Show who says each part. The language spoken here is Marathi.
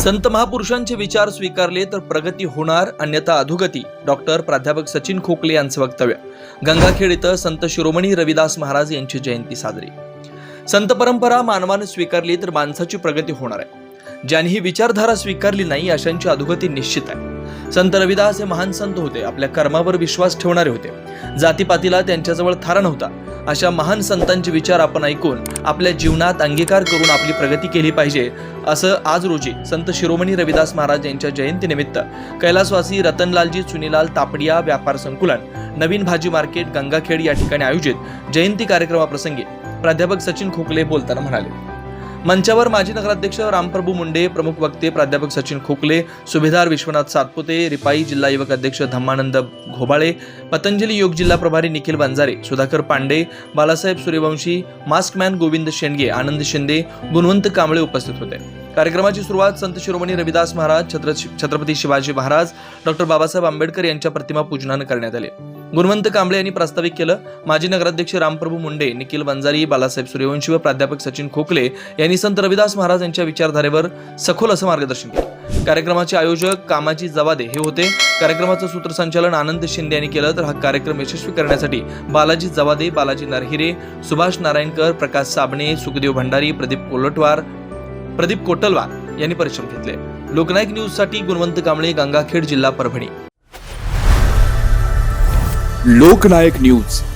Speaker 1: संत महापुरुषांचे विचार स्वीकारले तर प्रगती होणार अन्यथा अधोगती. डॉक्टर प्राध्यापक सचिन खोकले यांचं वक्तव्य. गंगाखेड इथं संत शिरोमणी रविदास महाराज यांची जयंती साजरी. संत परंपरा मानवाने स्वीकारली तर माणसाची प्रगती होणार आहे. ज्यांनी ही विचारधारा स्वीकारली नाही अशांची अधोगती निश्चित आहे. संत रविदास हे महान संत होते. आपल्या कर्मावर विश्वास ठेवणारे होते. जातीपातीला त्यांच्याजवळ थारा नव्हता. अशा महान संतांचे विचार आपण ऐकून आपल्या जीवनात अंगीकार करून आपली प्रगती केली पाहिजे असं आज रोजी संत शिरोमणी रविदास महाराज यांच्या जयंतीनिमित्त कैलासवासी रतनलालजी चुनीलाल तापडिया व्यापार संकुलन नवीन भाजी मार्केट गंगाखेड या ठिकाणी आयोजित जयंती कार्यक्रमाप्रसंगी प्राध्यापक सचिन खोकले बोलताना म्हणाले मंचावर माजी नगराध्यक्ष रामप्रभू मुंडे प्रमुख वक्ते प्राध्यापक सचिन खोकले सुभेदार विश्वनाथ सातपुते रिपाई जिल्हा युवक अध्यक्ष धम्मानंद घोबाळे पतंजली योग जिल्हा प्रभारी निखिल वंजारे सुधाकर पांडे बालासाहेब सूर्यवंशी मास्कमॅन गोविंद शेंडगे आनंद शिंदे गुणवंत कांबळे उपस्थित होते. कार्यक्रमाची सुरुवात संत शिरोमणी रविदास महाराज छत्र छत्रपती शिवाजी महाराज डॉक्टर बाबासाहेब आंबेडकर यांच्या प्रतिमा पूजनानं करण्यात आले. गुणवंत कांबळे यांनी प्रास्ताविक केलं. माजी नगराध्यक्ष रामप्रभू मुंडे निखिल वंजारी बालासाहेब सूर्यवंशी व प्राध्यापक सचिन खोकले यांनी संत रविदास महाराज यांच्या विचारधारेवर सखोल असं मार्गदर्शन केलं. कार्यक्रमाचे आयोजक कामाजी जवादे हे होते. कार्यक्रमाचं सूत्रसंचालन आनंद शिंदे यांनी केलं. तर हा कार्यक्रम यशस्वी करण्यासाठी बालाजी जवादे बालाजी नरहिरे सुभाष नारायणकर प्रकाश साबणे सुखदेव भंडारी प्रदीप कोलटवार प्रदीप कोटलवार यांनी परिश्रम घेतले. लोकनायक न्यूजसाठी गुणवंत कांबळे गंगाखेड जिल्हा परभणी.
Speaker 2: लोकनायक न्यूज.